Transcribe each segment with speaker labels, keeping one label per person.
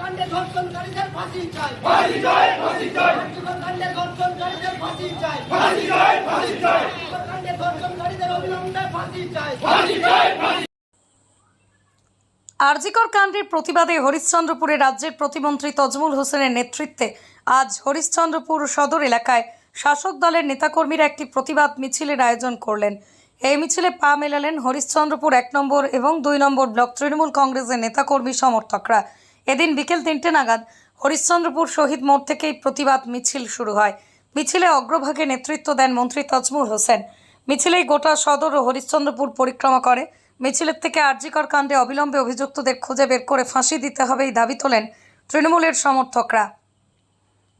Speaker 1: কাণ্ডে ধর্ষণকারীদের ফাঁসি চাই। ফাঁসি চাই ফাঁসি চাই। কাণ্ডে ধর্ষণকারীদের ফাঁসি চাই। ফাঁসি চাই ফাঁসি চাই। কাণ্ডে ধর্ষণকারীদের অবিলম্বে ফাঁসি চাই।
Speaker 2: আরজিকর কাণ্ডের প্রতিবাদে হরিশ্চন্দ্রপুরে রাজ্যের প্রতিমন্ত্রী তজমুল হোসেনের নেতৃত্বে আজ হরিশ্চন্দ্রপুর সদর এলাকায় শাসক দলের নেতাকর্মীরা একটি প্রতিবাদ মিছিলের আয়োজন করলেন। এই মিছিলে পা মেলালেন হরিশ্চন্দ্রপুর এক নম্বর এবং দুই নম্বর ব্লক তৃণমূল কংগ্রেসের নেতাকর্মী সমর্থকরা। এদিন বিকেল তিনটে নাগাদ হরিশ্চন্দ্রপুর শহীদ মোড় থেকেই প্রতিবাদ মিছিল শুরু হয়। মিছিলে অগ্রভাগে নেতৃত্ব দেন মন্ত্রী তজমুল হোসেন। মিছিলেই গোটা সদর ও হরিশ্চন্দ্রপুর পরিক্রমা করে। মিছিলের থেকে আরজিকর কাণ্ডে অবিলম্বে অভিযুক্তদের খুঁজে বের করে ফাঁসি দিতে হবে এই দাবি তোলেন তৃণমূলের সমর্থকরা।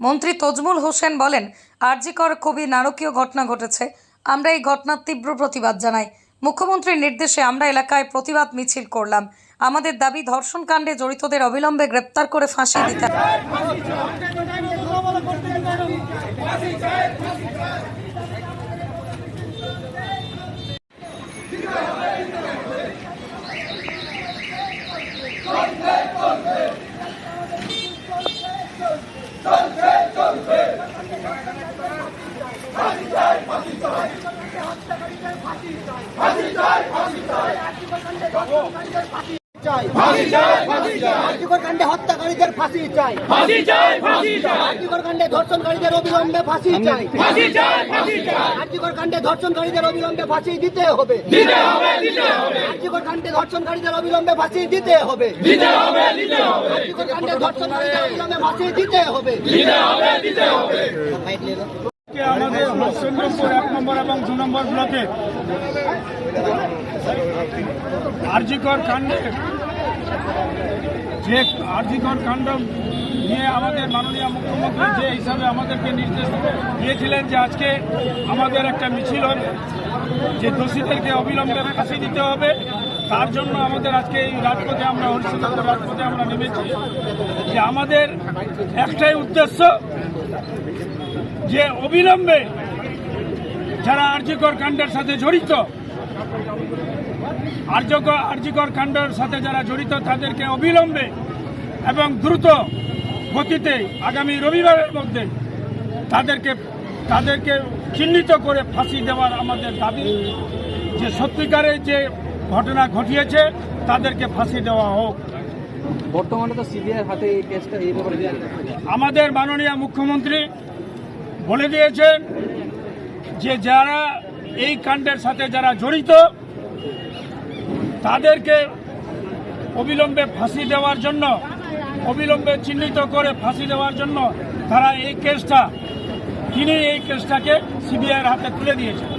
Speaker 2: মন্ত্রী তজমুল হোসেন বলেন, আরজিকর খুবই নারকীয় ঘটনা ঘটেছে। আমরা এই ঘটনার তীব্র প্রতিবাদ জানাই। মুখ্যমন্ত্রীর নির্দেশে আমরা এলাকায় প্রতিবাদ মিছিল করলাম। আমাদের দাবি ধর্ষণ কাণ্ডে জড়িতদের অবিলম্বে গ্রেপ্তার করে ফাঁসি দিতে।
Speaker 1: চাই। ফাঁসি চাই ফাঁসি চাই। আর্যিকর কাণ্ডে হত্যাকারীদের
Speaker 3: ফাঁসি চাই।
Speaker 1: আর্যিকর কাণ্ডে ধর্ষণকারীদের অবিলম্বে ফাঁসি চাই।
Speaker 3: ফাঁসি চাই ফাঁসি চাই।
Speaker 1: আর্যিকর কাণ্ডে ধর্ষণকারীদের অবিলম্বে ফাঁসি দিতে হবে।
Speaker 3: দিতে হবে দিতে হবে।
Speaker 1: আর্যিকর কাণ্ডে ধর্ষণকারীদের অবিলম্বে ফাঁসি দিতে হবে।
Speaker 3: দিতে হবে দিতে হবে।
Speaker 1: আর্যিকর কাণ্ডে ধর্ষণকারীদের অবিলম্বে ফাঁসি দিতে হবে।
Speaker 3: দিতে হবে দিতে হবে।
Speaker 4: আজকে আমাদের হরিশ্চন্দ্রপুর এক নম্বর এবং দু নম্বর ব্লকে আরজিকর কাণ্ডে যে আরজিকর কাণ্ড নিয়ে আমাদের মাননীয় মুখ্যমন্ত্রী যে হিসাবে আমাদেরকে নির্দেশ দিয়েছিলেন যে আজকে আমাদের একটা মিছিল হবে, যে দোষীদেরকে অবিলম্বে ফাঁসি দিতে হবে, তার জন্য আমাদের আজকে এই রাজপথে আমরা হরিশ্চন্দ্রপুর রাজপথে আমরা নেমেছি। যে আমাদের একটাই উদ্দেশ্য যে অবিলম্বে যারা আর্যকর কাণ্ডের সাথে জড়িত আর্যকর আর্যকর কাণ্ডের সাথে যারা জড়িত তাদেরকে অবিলম্বে এবং দ্রুত গতিতে আগামী রবিবারের মধ্যে তাদেরকে তাদেরকে চিহ্নিত করে ফাঁসি দেওয়ার আমাদের দাবি। যে সত্যিকারের যে ঘটনা ঘটিয়েছে তাদেরকে ফাঁসি দেওয়া হোক।
Speaker 5: বর্তমানে তো সিবিআই হাতে এই কেসটা এই ব্যাপারে
Speaker 4: আমাদের মাননীয় মুখ্যমন্ত্রী বলে দিয়েছেন যে যারা এই কাণ্ডের সাথে যারা জড়িত, তাদেরকে অবিলম্বে ফাঁসি দেওয়ার জন্য, অবিলম্বে চিহ্নিত করে ফাঁসি দেওয়ার জন্য তারা এই কেসটা, তিনি এই কেসটাকে সিবিআইয়ের হাতে তুলে দিয়েছেন।